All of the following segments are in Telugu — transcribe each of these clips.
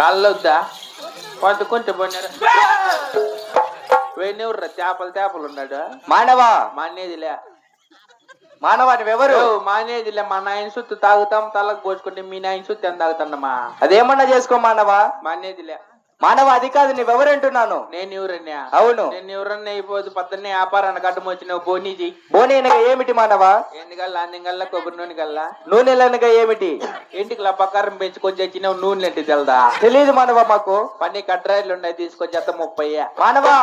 కాళ్ళొద్దా? కొంత కొంచెం పోయినారు పోయినెవర్రా చేపలు చేపలు ఉన్నాడు. మానవా? మానేదిలే. మానవా ఓ, మానేదిలే. మా నాయన సుత్తు తాగుతాం తలకు పోసుకుంటే మీ నాయన సుత్తు ఎంత తాగుతాడమ్మా? అదేమన్నా చేసుకో మానవా? మానేదిలే. మానవ అది కాదు నువ్వెవరంటున్నాను నేను ఎవరన్నా అవును. నేను ఎవరన్నా అయిపోదు పొద్దున్నే వ్యాపారానికి అడ్డం వచ్చినావు బోనీజీ బోని అనగా ఏమిటి మానవా? ఎందుకల్లా అందింగల్లా కొబ్బరి నూనె కల్లా నూనెలు అనగా ఏమిటి? ఇంటికి బకారం పెంచుకొని వచ్చినావు నూనె ఏంటి తెలదా? తెలియదు మానవ మాకు. పని కట్రాయిలు ఉన్నాయి తీసుకొని చెత్త ముప్పై. మానవా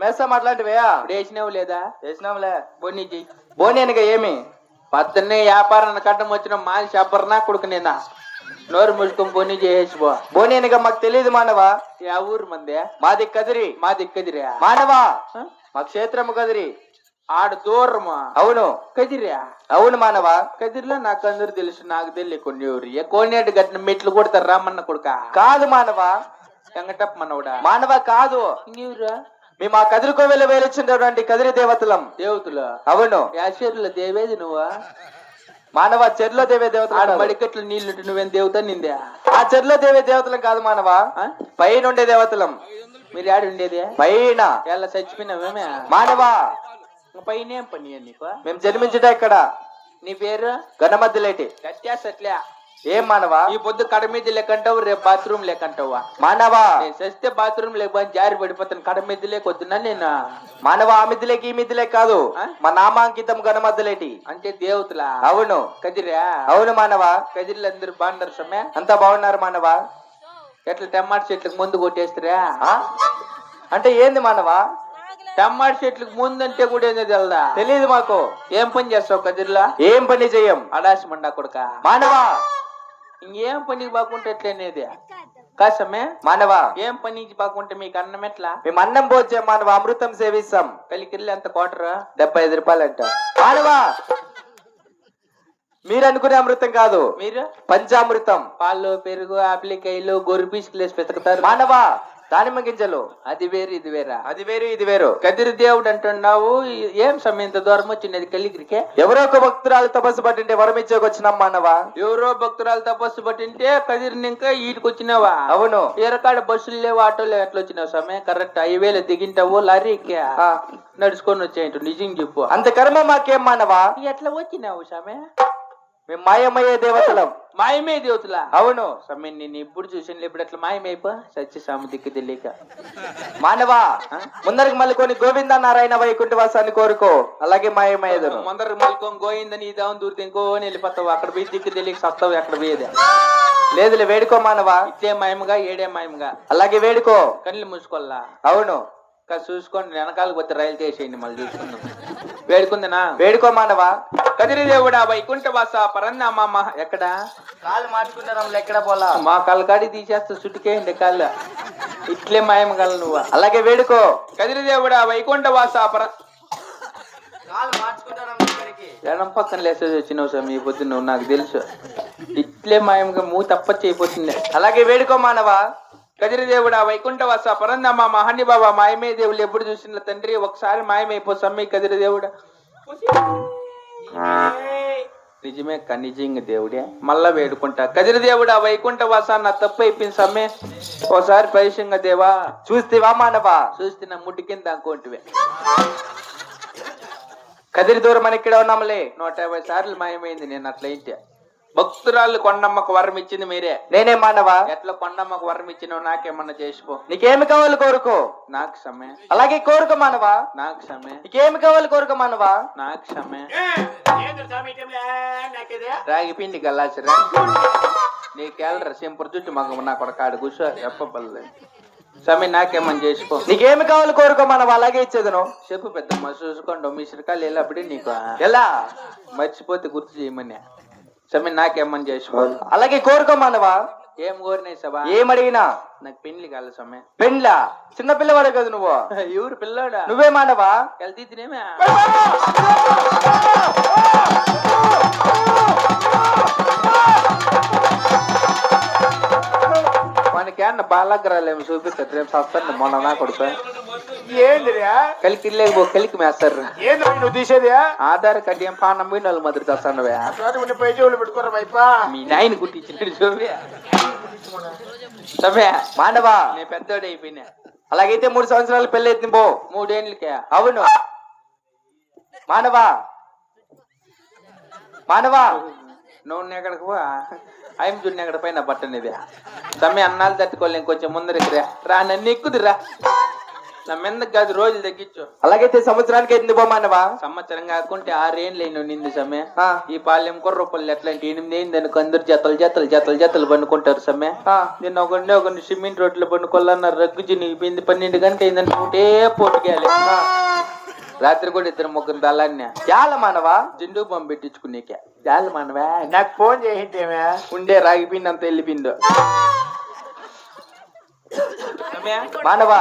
మేస్తాం అట్లాంటివే ఇప్పుడు వేసినావు లేదా? చేసినాంలే బోనీజీ బోని అనగా ఏమి? పొద్దున్నే వ్యాపారానికి అడ్డం వచ్చిన మాది చెప్పరనా కొడుకు నేనా? నోరు ముసుకొని బోనీ చేసేసిపో అనగా మాకు తెలియదు మానవా. ఆ ఊరు మందే. మాది కదిరి. మా దిక్కదిరా. మానవా. మా క్షేత్రము కదిరి. ఆడ దూరమా. అవును. కదిరా. అవును మానవా. కదిరిలో నాకు అందరు తెలుసు నాకు తెలియ కొన్ని ఊరు. ఏ కోనేటి గట్టిన మెట్లు కొడతారు రామన్న కొడుక. కాదు మానవా. వెంకటప్ప మనవడా. మానవ కాదు. ఇంకెవరా మేము ఆ కదిరి కోవెల వేలొచ్చినటువంటి కదిరి దేవతలం. దేవతలు? అవును. యాశ్వర్యుల దేవేది నువ్వా? మానవ చెర్లో దేవే ఆడ దేవతలు మడికట్లు నీళ్ళు నువ్వేం దేవత నిందే? ఆ చెర్లో దేవే దేవతలం కాదు మానవ? పైన ఉండే దేవతలం. మీరు ఆడ ఉండేది? పైన. ఎలా చచ్చిపోయినావేమే మానవ. పైన ఏం పని నీకు? మేము జన్మించుట ఇక్కడ. నీ పేరు? గణమద్దులేటి కట్టేసట్లే ఏం మానవ? ఈ పొద్దు కడ మీద లేకంటావు రేపు బాత్రూమ్ లేకంటావా? మానవ? నేను చస్తే బాత్రూమ్ లేకపోతే జారి పడిపోతాను కడ మీద లేకొద్దునా నేను? మానవ ఆ మిద్దులేకి ఈ మిద్దులే కాదు? మా నామాంకితం గణమద్దులేటి అంటే దేవతలా? అవును. కదిరా? అవును మానవ. కదిరిలు అందరు బాగుంటారు సమ్మె? అంతా బాగున్నారు మానవ. ఎట్లా టమాటా చెట్లకు ముందు కొట్టేస్తారా? అంటే ఏంది మానవ? టమాటా చెట్లకు ముందు అంటే కూడా ఏందో తెలదా? తెలియదు మాకు. ఏం పని చేస్తావు కదిరిలా? ఏం పని చెయ్యం అడాసి మండా కొడుక? మానవ. ఇంకేం పనికి బాగుంటే ఎట్లనేది? కాసమే మానవ? ఏం పనికి బాగుంటే మీకు అన్నం ఎట్లా? మేము అన్నం పోచే మానవ అమృతం సేవిస్తాం. కలికిరిల్లి ఎంత కోటరు డెబ్బై ఐదు రూపాయలు అంట మానవ? మీరు అనుకునే అమృతం కాదు. మీరు? పంచామృతం. పాలు పెరుగు ఆపిలికాయలు గొర్రె పీసుకులు వేసి పెతుకుతారు మానవ? దానిమ్మ గింజలు. అది వేరు ఇది వేరా? అది వేరు ఇది వేరు. కదిరి దేవుడు అంటున్నావు ఏం సమయం ఇంత దూరం వచ్చినది కలిగిరికే ఎవరో ఒక భక్తురాలు తపస్సు పట్టింటే వరం ఇచ్చేకొచ్చినాం మానవ ఎవరో భక్తురాలు తపస్సు పట్టింటే కదిరిని ఇంకా ఈడికి వచ్చినావా? అవును. ఎరకాడ బస్సులు లేవు ఆటోలు ఎట్లా వచ్చినావు సమయం? కరెక్ట్ హైవేలో దిగింటావు లారీ ఎక్కా ఆ, నడుచుకొని వచ్చాయంట నిజం చెప్పు. అంత కర్మ మాకేం మానవ ఎట్లా వచ్చినావు సమయ? మేము మాయమయ్యే దేవతలం. మాయమే దేవతలా? అవును. సమయం నేను ఇప్పుడు చూసిన ఇప్పుడు ఎట్లా మాయమైపో. సత్య సాము దిక్కు తెలియక. మానవ ముందరికి మళ్ళీ కొన్ని గోవింద నారాయణ వైకుంఠ వాసాన్ని కోరుకో అలాగే మాయమయ్యేదును ముందర మల్కొని గోయిందని ఇదాం దూరితే ఇంకో వెళ్ళిపోతావు. అక్కడ పోయి దిక్కు తెలియక సత్తావు ఎక్కడ పోయేది. లేదులే వేడుకో మానవ. ఇట్లే మాయముగా ఏడే మాయముగా. అలాగే వేడుకో. కళ్ళు మూసుకోల్లా అవును. చూసుకోండి వెనకాలకు పోతే రైలు చేసేయండి మళ్ళీ చూసుకుందాం వేడుకుందనా? వేడుకో మానవ. కదిరి దేవుడా వైకుంఠ వాస పరందామా ఎక్కడ? కాలు మార్చుకుంటాం ఎక్కడ పోలా? మా కళ్ళకాడి తీసేస్తా చుట్టుకేయండి కాళ్ళు. ఇట్లే మాయమగల నువ్వు. అలాగే వేడుకో. కదిరి దేవుడా వైకుంఠ వాస పర కాలు ఎడం పక్కన లేసేసి వచ్చినావు సార్ మీ పొద్దున్న నువ్వు నాకు తెలుసు. ఇట్లే మాయముగా మూ తప్ప చేయబోతుంది. అలాగే వేడుకో మానవ. కదిరి దేవుడా వైకుంఠ వాస పరందమ్మ మహాని బాబా మాయమే దేవుళ్ళు ఎప్పుడు చూసిన తండ్రి ఒకసారి మాయమైపో సమ్మి కదిరి దేవుడా నిజమే అక్క దేవుడే. మళ్ళా వేడుకుంటా. కదిరి దేవుడా వైకుంఠ వాస నా తప్పు అయిపోయింది సమ్మె. ఓసారి పరిశంగ దేవా చూస్తేవా మానవా? చూస్తే నా ముట్టి కింద అనుకోంటివే. కదిరి దూరం అని ఇక్కడ ఉన్నాములే. నూట యాభై సార్లు మాయమైంది నేను అట్లయితే భక్తురాళ్ళు కొండమ్మకు వరం ఇచ్చింది మీరే. నేనే మానవ. ఎట్లా కొండమ్మకు వరం ఇచ్చినావు నాకేమన్నా చేసిపో నీకేమి కావాలి కోరుకో? నాకు సమ్మె అలాగే కోరుకో మానవ. నాకు సమ్మె నీకేమి కావాలి కోరుకో మానవ? నాకు సమ్మె రాగి పిండి గల్లాసిరా నీకెళ్ళరా సింపురు చుట్టూ మాకు నా కొడక ఆడ కూర్చో చెప్పబల్లే. సమ్మె నాకేమని చేసిపో నీకేమి కావాలి కోరుకో మానవ? అలాగే ఇచ్చేదను. చెప్పు పెద్దమ్మ చూసుకోండి మిశ్రకాలు వెళ్ళప్పుడే నీకు. ఎలా? మర్చిపోతే గుర్తు చేయమని. సమ్మె నాకేమని చేసిపో అలాగే కోరుకో మానవ ఏం కోరినాయి సభ? ఏమడిగినా? నాకు పెళ్ళి కాల సమ్మె పెండ్లా? చిన్న పిల్లవాడు కదా నువ్వు. ఎవరు పిల్లాడా? నువ్వే మానవా వెళ్తీ తినేమే మనకేమన్నా బాలగ్రహాలు ఏమి చూపిస్తారు రేపు సస్తాను మొన్న నా కొడుకు. ఏందిరా? కలికి లేకపో కలికి మేస్తారు. ఏంది నువ్వు తీసేది ఆధార్ కార్డు ఏం పానం పోయిన వాళ్ళు మాదిరి తెస్తానవే. ఉన్న పై చెవులు పెట్టుకోరా వైపా మీ నాయన చూపే సమయ మానవా నేను పెద్దోడు అయిపోయినా. అలాగైతే మూడు సంవత్సరాలు పెళ్ళి ఎత్తి పో. మూడేళ్ళకే అవును. మానవా మానవా నువ్వు ఎక్కడికి పో. ఆయన చూడని ఎక్కడ పైన బట్టనిది. సమయ అన్నాలు తట్టుకోలేం కొంచెం ముందరికి రా రా నన్ను ఎక్కుదిరా. నా మీదకి కాదు రోజులు తగ్గించు. అలాగైతే సంవత్సరానికి పో మానవా సంవత్సరం కాకుంటే ఆరేళ్ళు అయిన నింది సమ్మె. ఈ పాలెం కుర్రపల్లి ఎట్లాంటి ఎనిమిది అయింది అనుకో అందరు జతలు జతలు జతలు జతలు పండుకుంటారు సమ్మె. నిన్న ఒకరిని ఒకరిని సిమెంట్ రోడ్లు పండుకోవాలన్నారు. రగ్గు చినిగిపోయింది పన్నెండు గంట అయిందని ఒకటే పోటుకేయాలి ఆ. రాత్రి కూడా ఇద్దరు ముగ్గురు దళాన్ని యాల మానవా జిండు బొమ్మ పెట్టించుకునేకే. జాలి మనవా నాకు ఫోన్ చేసింటేమే. ఉండే రాగిపిండి అంత వెళ్ళిపోయిందో మానవా?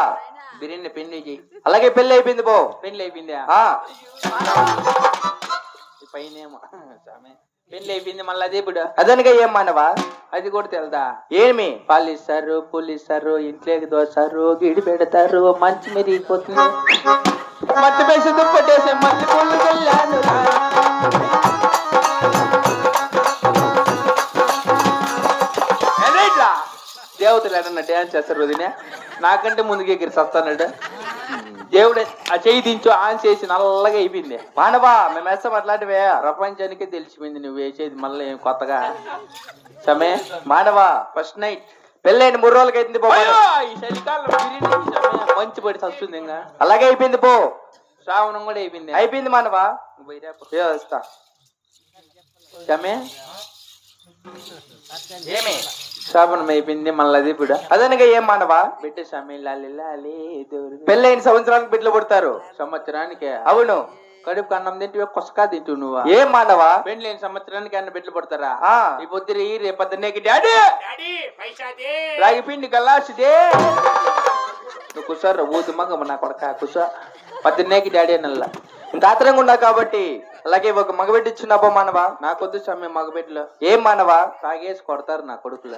బిర్యానీ పెళ్ళి చేయి అలాగే పెళ్ళి అయిపోయింది పో. పెళ్ళి అయిపోయిందా? పైనేమో. పెళ్ళి అయిపోయింది మళ్ళీ అదే ఇప్పుడు. అదనగా ఏం మానవా? అది కూడా తెలుదా? ఏమి? పాలు ఇస్తారు పూలు ఇస్తారు ఇంట్లోకి దోస్తారు గిడి పెడతారు మంచి మెరిగిపోతుంది. మట్టి పేసి మట్టి పూలు చల్లాను దేవతలు ఏడన్నా డ్యాన్స్ చేస్తారు వదిన? నాకంటే ముందుకు ఎగిరి చస్తాడు దేవుడే ఆ చెయ్యి దించు ఆన్ చేసి నల్లగా అయిపోయింది. మానవా మేము వేస్తాం అట్లాంటివే. ప్రపంచానికే తెలిసిపోయింది నువ్వు వేసేది మళ్ళీ ఏం కొత్తగా. సమే మానవా ఫస్ట్ నైట్ పెళ్ళైన మూడు రోజులకి అయింది పో మానవా. ఈ చలికాలం బిర్యానీ సమయం మంచి పడి వస్తుంది ఇంకా. అలాగే అయిపోయింది పో. శ్రావణం కూడా అయిపోయింది. అయిపోయింది మానవా ఏ వస్తా సమే. ఏమి? శ్రావణం అయిపోయింది మళ్ళీ అది ఇప్పుడు అదనగా ఏం మానవా? బిడ్డ పెళ్ళైన సంవత్సరానికి బిడ్డలు పుడతారు. సంవత్సరానికి. అవును. కడుపు అన్నం తింటే కొసకా తింటు నువ్వు. ఏం మానవా? లేని సంవత్సరానికి అన్న బిడ్డలు పడతారా? ఆ. ఈ పొద్దురి రేపొద్దునేకి డాడీ. రాగి పిండి గల్లాసిదే నువ్వు కుసారు ఊదు మగ నా కొడక కుసా. పొద్దున్నేకి డాడీ నల్ల ఇంత ఆత్రంగా ఉన్నా కాబట్టి అలాగే ఒక మగబిడ్డ మానవా? నాకొద్దు సమయం మగబిడ్డలు. ఏం మానవా? తాగేసి కొడతారు నా కొడుకులు.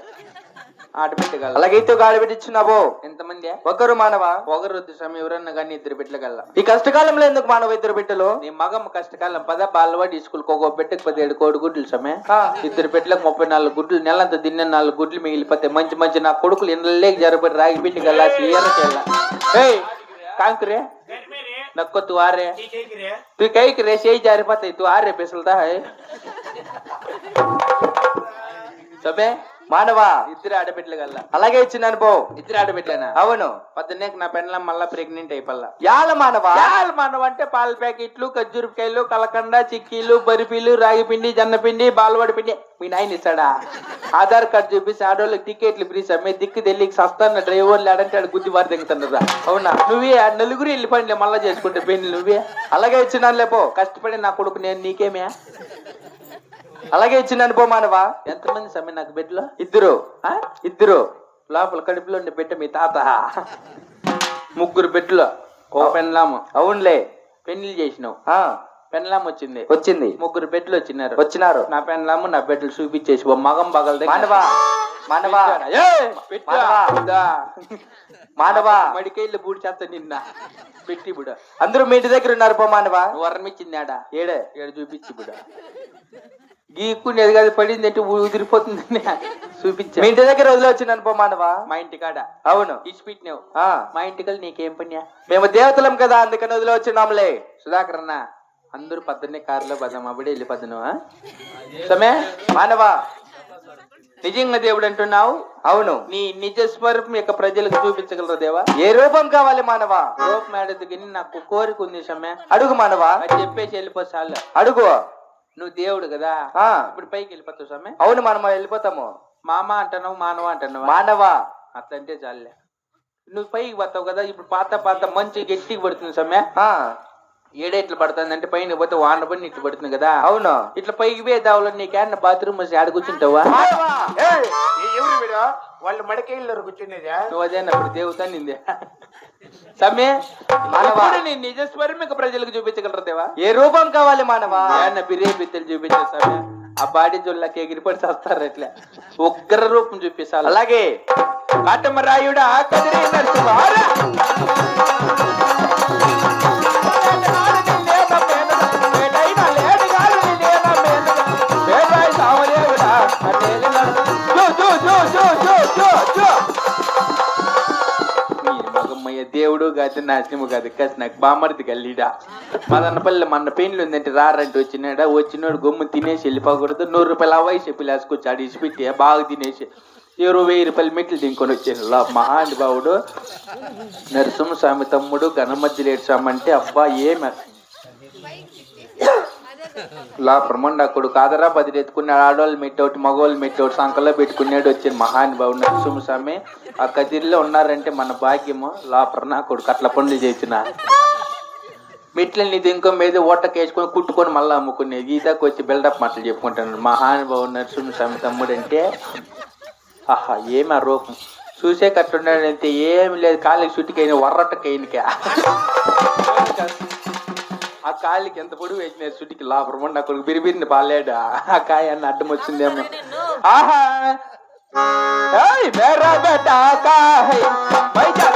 ఆడబిడ్డగల అలాగైతే ఒక ఆడబిడ్డ ఇచ్చిన పో ఎంతమంది? ఒకరు మానవా? ఒకరొద్దు సమయం ఎవరన్నా కానీ ఇద్దరు బిడ్డలగల ఈ కష్టకాలంలో ఎందుకు మానవ ఇద్దరు బిడ్డలు? నీ మగమ్మ కష్టకాలం పద బాలవాడి స్కూల్కి ఒక బిడ్డకి పదిహేడు కోడి గుడ్లు సమయం ఆ, ఇద్దరు బిడ్డలకు ముప్పై నాలుగు గుడ్లు నెలంతా తిన్న నాలుగు గుడ్లు మిగిలిపోతే మంచి మంచి నా కొడుకులు ఇళ్ళకి జరబడి రాగి ఈయనకెళ్ళ ఏయ్! కాంకురే. नक्को तू आ रहे तू कई रे सही जा रहे पता तू आ रहे पे सुलता है। మానవా? ఇద్దరు ఆడబిడ్డలు గల్లా. అలాగే ఇచ్చిన అనుభవం. ఇద్దరు ఆడబిడ్డలేనా? అవును. పొద్దున్నే నా పెండ్లం మళ్ళా ప్రెగ్నెంట్ అయిపోల్లా. యాల మానవా? యాల మానవ అంటే పాల ప్యాకెట్లు ఖర్జూరకాయలు కలకండ చిక్కీలు బరిపీలు రాగి పిండి జొన్నపిండి బాలవాడి పిండి. మీ నాయన ఇస్తాడా? ఆధార్ కార్డు చూపిస్తే ఆడోళ్ళకి టికెట్లు ఫ్రీ సమ్మె. దిక్కు తెలియక సస్తాన్న డ్రైవర్లు ఆడంటే ఆడ గుద్ది వారి దిగుతుండదా అవునా? నువ్వే నలుగురు వెళ్ళి పనులే మళ్ళా చేసుకుంటే పెళ్ళి నువ్వే? అలాగే ఇచ్చినా లేపో కష్టపడి నా కొడుకు నేను నీకేమే? అలాగే ఇచ్చినాను పో మానవా? ఎంతమంది సమ్మె నాకు బిడ్డలు? ఇద్దరు. ఆ? ఇద్దరు. లోపల కడుపులో ఉండే బిడ్డ మీ తాత. ముగ్గురు బిడ్డలు. ఓ పెన్లాము. అవునులే. పెళ్ళి చేసినావు. ఆ. పెన్లాం వచ్చింది. వచ్చింది. ముగ్గురు బిడ్డలు వచ్చినారు. వచ్చినారు. నా పెన్లాము నా బిడ్డలు చూపించేసి ఓ మగం బగల మానవా? మానవా? మానవా. మానవా? మడికేళ్ళు బూడి చేస్తా నిన్న. పెట్టి బుడ. అందరూ మీ ఇంటి దగ్గర ఉన్నారు పో మానవా? వరం ఇచ్చింది ఆడ. ఏడే? ఏడు చూపించి బుడ. గీక్కునేది కాదు పడింది అంటే ఉదిరిపోతుంది చూపించా. మీ ఇంటి దగ్గర వదిలి వచ్చినాను పో మానవా మా ఇంటి కాడ. అవును. ఇచ్చి పెట్టినావు. ఆ. మా ఇంటికల్ నీకేం పనియా? మేము దేవతలం కదా అందుకని వదిలి వచ్చినాంలే సుధాకర్ అన్న అందరూ పద్దన్నే కారులో పద్దాం అప్పుడే వెళ్ళి పద్దను సమే మానవా? నిజంగా దేవుడు అంటున్నావు? అవును. నీ నిజ స్వరూపం యొక్క ప్రజలకు చూపించగలరా దేవా? ఏ రూపం కావాలి మానవా? రూపం మేడది నాకు కోరిక ఉంది సమ్మె అడుగు మానవా? చెప్పేసి వెళ్ళిపో చాలు. అడుగు. నువ్వు దేవుడు కదా? ఇప్పుడు పైకి వెళ్ళిపోతావు సమ్మె అవును మనమ వెళ్ళిపోతాము. మామ అంటున్నావు మానవ అంటున్నావు? మానవా. అట్లంటే చాలే. నువ్వు పైకి పోతావు కదా ఇప్పుడు పాత పాత మంచి గట్టికి పడుతుంది సమ్మె ఆ. ఏడే ఇట్లా పడుతుంది అంటే పైన పోతే వాన పడి ఇట్లా పడుతుంది కదా. అవును. ఇట్లా పైకి పోయి దావులో నీకేమన్నా బాత్రూమ్ వచ్చి ఆడ కూర్చుంటావా? వాళ్ళు మడకేళ్ళు కూర్చునేదా? నువ్వు అదేనప్పుడు దేవత నిందే. సమ్మె మానవా. ఇప్పుడు నీ నిజ స్వరూపిక ప్రజలకు చూపించగలరా దేవా? ఏ రూపం కావాలి మానవా? ఏమన్నా బిర్రే బిద్దలు చూపించే సమ్మె ఆ బాడీ జొల్లకి ఎగిరిపడి చేస్తారు ఇట్లా? ఉగ్ర రూపం చూపిస్తాను అలాగే కాటమరాయుడా కదిరి నరసింహారా కాదు నాశనము కాదు కాసి నాకు బామర్ది గల్లీడా. మదన్నపల్లి మన పెయిన్లు ఉందంటే రారంటే వచ్చినాడా వచ్చినోడు గమ్ము తినేసి వెళ్ళిపోకూడదు నూరు రూపాయలు అవ్వాయి చెప్పి లేసుకొచ్చాడు ఇసిపెట్టి పెట్టి బాగా తినేసి ఇరవై వెయ్యి రూపాయలు మెట్లు దింకొని వచ్చాను లా మహానుభావుడు నరసింహస్వామి తమ్ముడు గణమధ్య స్వామి అంటే అబ్బా ఏమి లా బ్రహ్మండ కాదరా ఆదరా పది ఎత్తుకున్నాడు ఆడవాళ్ళు మెట్టవుటి మగవాళ్ళు మెట్టవుటి సంకల్లో పెట్టుకున్నాడు వచ్చిన మహానుభావుడు నరసింహస్వామి ఆ కదిరిలో ఉన్నారంటే మన భాగ్యము. లా ప్రణా కొడుకు అట్లా పనులు చేసిన. మెట్లని ఇంకో మీద ఓటకేసుకొని కుట్టుకొని మళ్ళీ అమ్ముకునేది ఈతకు వచ్చి బిల్డప్ మాటలు చెప్పుకుంటాను మహానుభావుడు నరసింహస్వామి తమ్ముడు అంటే ఆహా ఏమి ఆ రూపం? చూసే కట్టున్నాడంటే ఏమి లేదు. కాళ్ళకి చుట్టుకైనా వర్రటకైనకే ఆ కాళ్ళకి ఎంత పొడుగు వేసిన చుట్టికి లాభం నా కొడుకు? బిరిబిరిని పాలేడా? ఆ కాయ అన్న అడ్డం వచ్చిందేమో. ఆహా! ఏయ్, మేరా బేటా కా హై, బైజా